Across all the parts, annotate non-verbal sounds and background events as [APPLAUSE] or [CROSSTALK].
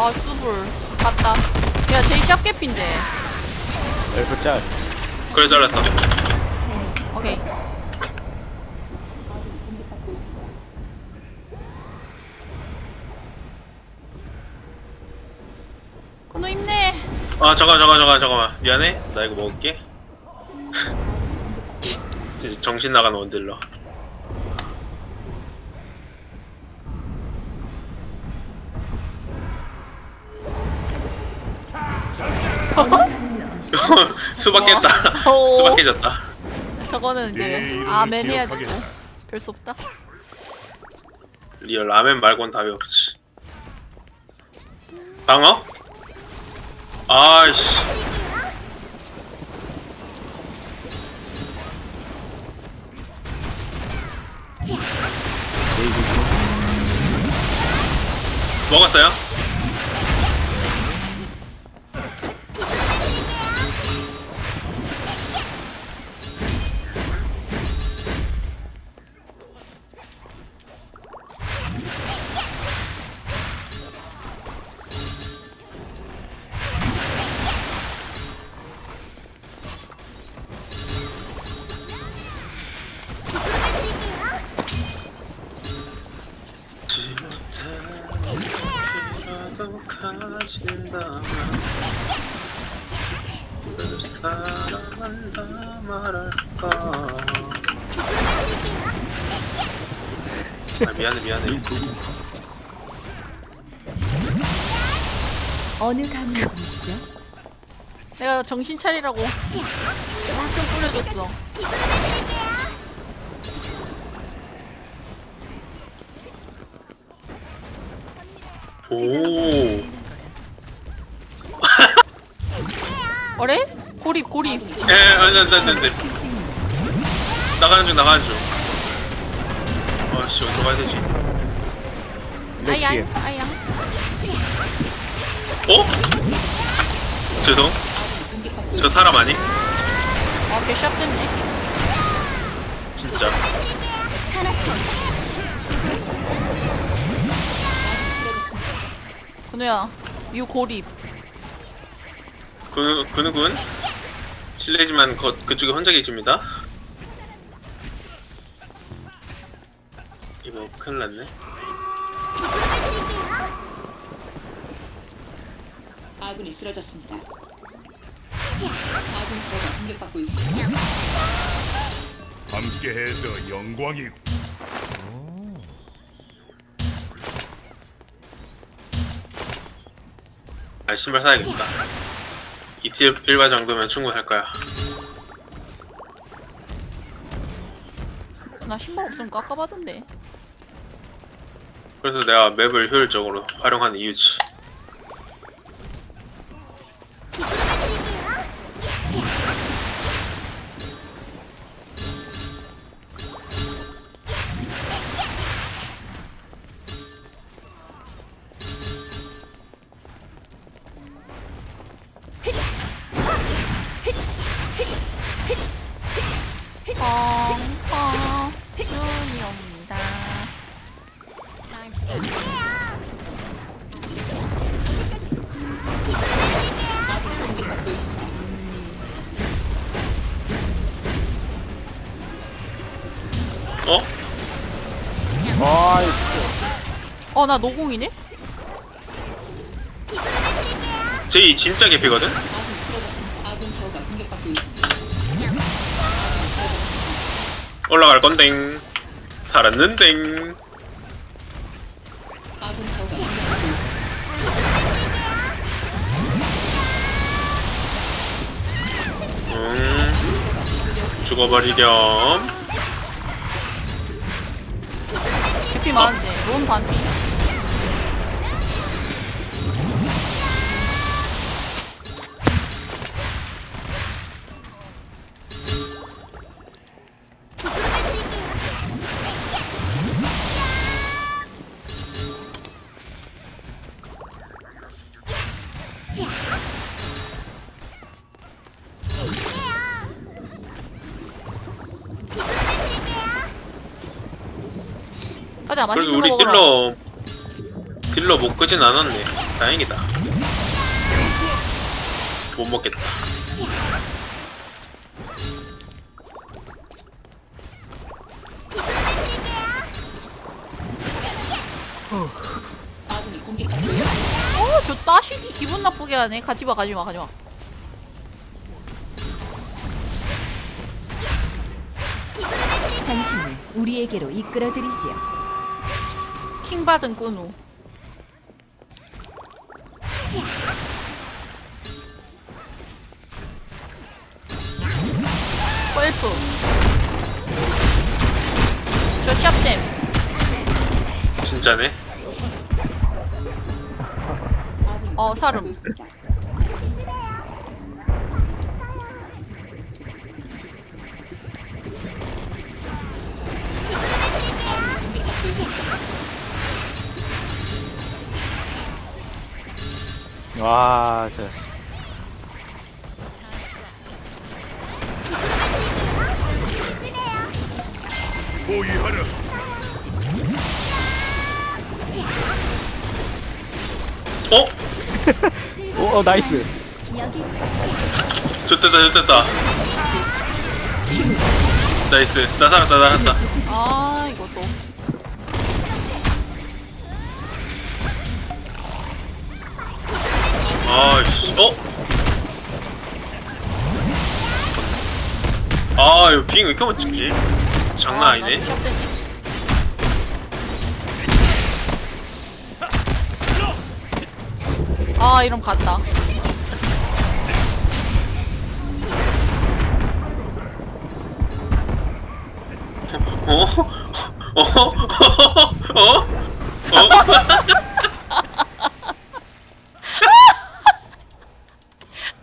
아 수불 갔다. 야 제이 샵개핀데. 엘프 짤. 그래 잘랐어. 오케이. 건우 힘내. 아 잠깐 잠깐 잠깐 잠깐만. 미안해. 나 이거 먹을게. [LAUGHS] 진짜 정신 나간 원딜러 수박 깼다 오. 수박 깨졌다 저거는 이제 아멘 해야지 뭐. 별수 없다 리얼 라멘 말곤 답이 없지 방어? 아이씨 먹었어요? 가진다면 널 사랑한다 말할까? 아 미안해 미안해. 어느 감독이시죠? 내가 정신 차리라고 물 좀 뿌려줬어. 오 어래? 고립 고립 에, 안돼 안돼 안돼 안돼. 나가는 중 나가는 중. 아씨 어디로 가야 되지? 아양 아양 어? 죄송. 저 사람 아니? 아걔 샵됐네. 진짜. 건우야 유 고립. 그, 그누군 실례지만 거, 그쪽에 혼자 계십니다 이거 큰일 났네 아군이 쓰러졌습니다. 아군 타워가 공격받고 있습니다. 함께해서 영광이 아 신발 사야겠다 이틀 일과 정도면 충분할 거야. 나 신발 없으면 깎아봤던데. 그래서 내가 맵을 효율적으로 활용하는 이유지 어 나 노공이네? 제이 진짜 개피거든? 올라갈 건댕 살았는댕. 음 죽어버리렴 개피 많은데 론 반피 가자 맛있는 그래도 거 우리 먹으러 딜러 딜러 못 끄진 않았네. 다행이다. 못 먹겠다. 어, 저 따시기 기분 나쁘게 하네. 가지마, 가지 마, 가지 마. 당신을 우리에게로 이끌어드리지요. 킹 받은 끈우. 펄프. 저 샵댐. 진짜네. 어, 사름. 와, 저. 보위하라. 어? 오, 어, 나이스. 좋됐다, 좋됐다. 나이스. 나 살았다, 나 살았다. 아, 이거 빙왜 이렇게 못 찍지? 장난 아니네. 나도 샵댐. 아, 이럼 갔다. [LAUGHS] [LAUGHS] 어? 어? [LAUGHS] 어? 어?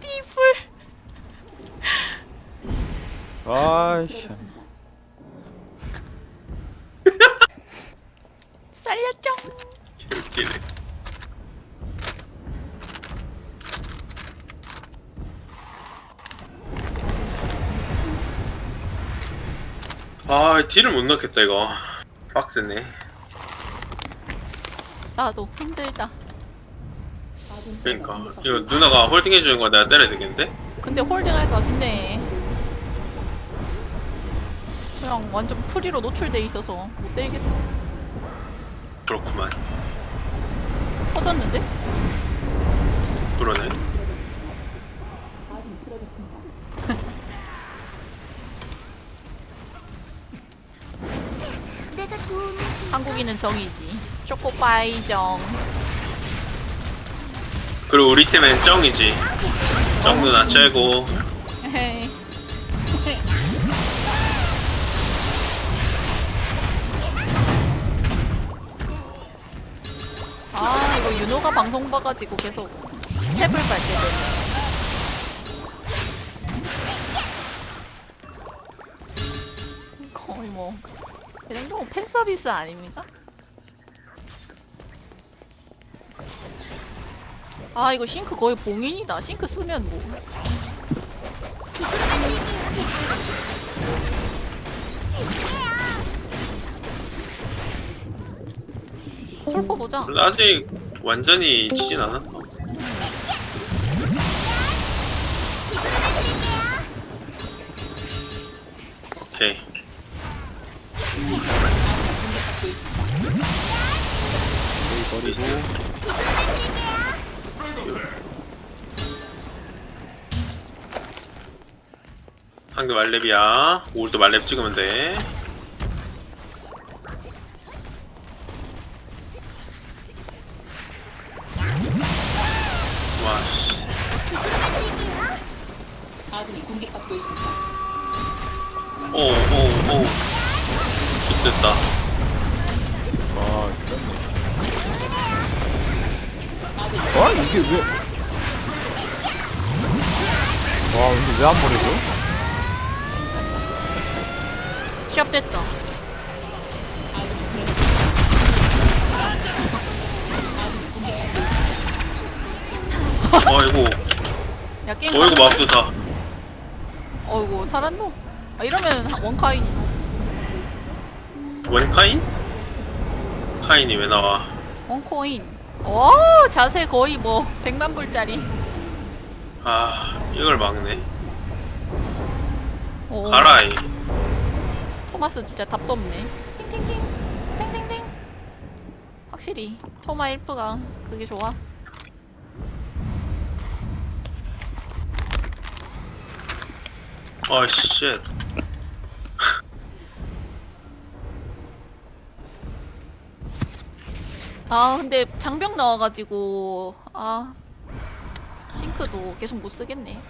띠풀. 아이씨. 살렸죠? 웃기네. 아, 딜을 못 넣겠다, 이거. 빡세네. 나도 힘들다. 그러니까. 이거 누나가 홀딩 해주는 거 내가 때려야 되겠는데? 근데 홀딩할 것 같은데. 그냥 완전 프리로 노출돼 있어서 못 때리겠어. 그렇구만. 터졌는데? 그러네. 한국인은 정이지. 초코파이 정. 그리고 우리 팀엔. 쩡 누나 최고. 아 윤호가 방송 봐가지고 계속 스텝을 밟게 되네. 거의 뭐. 이 정도면 팬 서비스 아닙니까? 아 이거 싱크 거의 봉인이다. 싱크 쓰면 뭐. 철거 보자. 아직 완전히 지진 않았어. 오케이. 버리고. 상대 말렙이야. 오늘도 말렙 찍으면 돼. 오, 오, 오. 좋됐다. 와, 미쳤네. 와, 이게 왜. 와, 근데 왜 안 버려져? 시합 됐다. 아군이 쓰러졌습니다. 아군이 공격받고 있습니다. 어이구, 야 게임. 어이구? 맙소사. 어이구 살았노? 아 이러면 원카인이. 원 카인? 카인이 왜 나와? 원코인. 오 자세 거의 뭐 100만 불짜리 아 이걸 막네 오, 가라이 토마스 진짜 답도 없네 팅팅팅 땡땡땡 확실히 토마 1프가 그게 좋아 어쉣 아 근데 장벽 나와가지고 아 싱크도 계속 못 쓰겠네.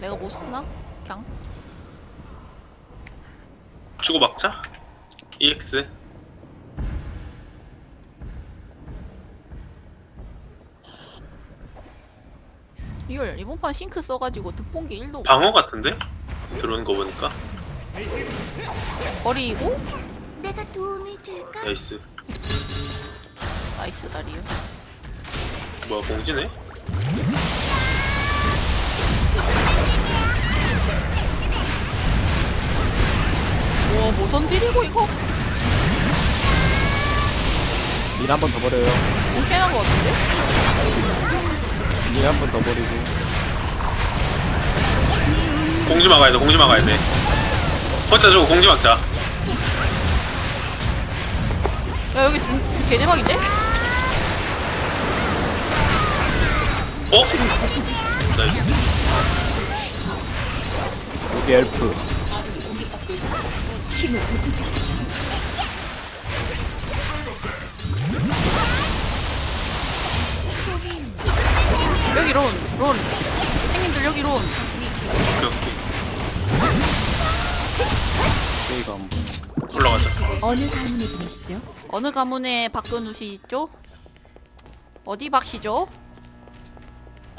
내가 못 쓰나? 그냥? 주고 막자? EX? 이걸 이번 판 싱크 써가지고 득본 게 1도 방어 같은데? 들어오는 거 보니까. 버리고? 내가 도움이 될까? 나이스 나이스 다리요 뭐야 공지네? 우와 모선 딜이고 이거 일 한 번 더 버려요. 불쾌한 거 같은데? 일 한 번 더 버리고. 공지 막아야 돼 공지 막아야 돼 혼자 주고 공지 막자 야 여기 중 개대박인데? 어? 나이스 여기 엘프. 여기 론, 론. 형님들 여기 론. 오케이 오케이 저희가 한 번. 올라가자 어느 가문에 분이시죠? 어느 가문의 박근우시죠? 어디 박씨죠?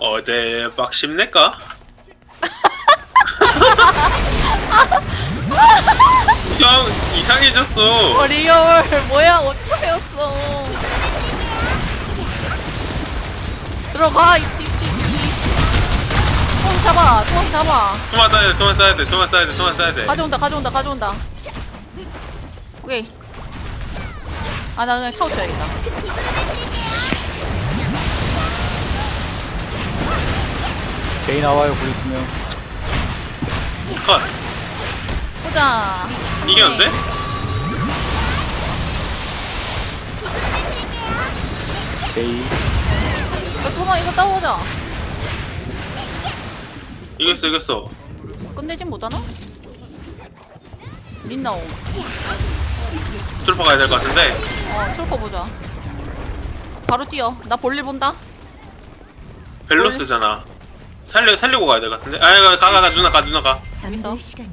어대 막심낼까? [LAUGHS] 이상 이상해졌어 어 리얼 뭐야 어디서 배웠어? 들어가 이띠띠띠. 톰 잡아, 톰 잡아. 토마 싸야 돼 토마 싸야 돼 토마 싸야 돼 토마 싸야 돼 가져온다, 가져온다, 가져온다. 오케이. 아, 나 그냥 타워 쳐야겠다. 제이 나와요. 컷 보자. 이겼는데? 제이. 야, 토마 이거 따보자. 이겼어 이겼어 끝내진 못하나? 린나오. 트루퍼 가야 될 것 같은데 어, 트로퍼 보자. 바로 뛰어. 나 볼일 본다. 벨로스잖아 살려 살리고 가야 될 것 같은데 아가 가가 가 누나 가 누나 가. 잠들 시간이야.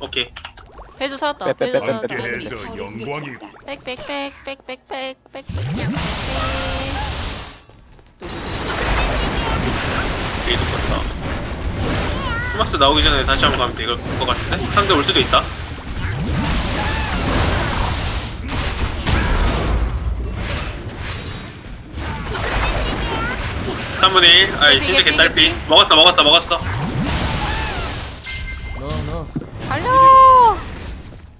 오케이 헤드 살았다. 빼, 빼, 빼, 빼, 살았다. 빼, 빼. 함께해서 영광이고 빽빽빽빽빽빽빽빽. 되게 똑같다 토마스 나오기 전에 다시 한번 가면 될 것 같은데 상대 올 수도 있다 삼분의 1. 아이, 진짜 개딸피. 먹었어, 먹었어, 먹었어. 너, 너. 달려!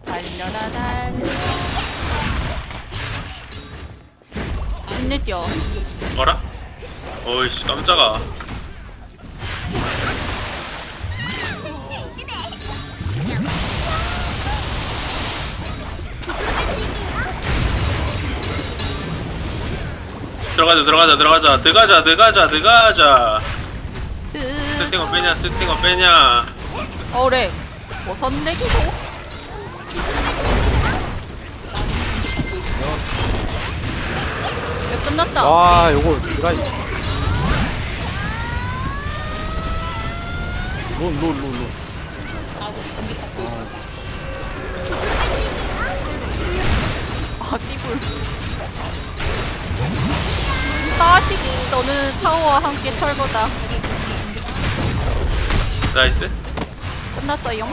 달려라 달려. 힘내 뛰어. 어라? 어이씨, 깜짝아. 들어가자, 들어가자, 들어가자, 들어가자, 들어가자, 들어가자. 스팅어 빼냐, 스팅어 빼냐. 어래. 뭐 선내기고? 야, 끝났다. 와, 요거, 드라 론, 론, 론, 론. 아군이 공격받고 있습니다. 아, 띠불. 따시기, 너는 차오와 함께 철거다. 나이스. 끝났어요.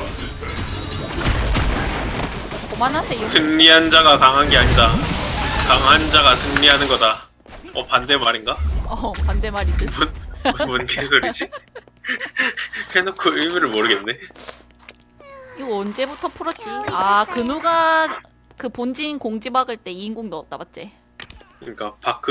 그만하세요. 승리한 자가 강한 게 아니다. 강한 자가 승리하는 거다. 어, 반대 말인가? 어, 반대 말이듯. 뭔, 뭔 개소리지? [LAUGHS] 해놓고 의미를 모르겠네. 이거 언제부터 풀었지? 아, 근우가 그 본진 공지 박을 때 2인공 넣었다, 맞지? 그러니까 바크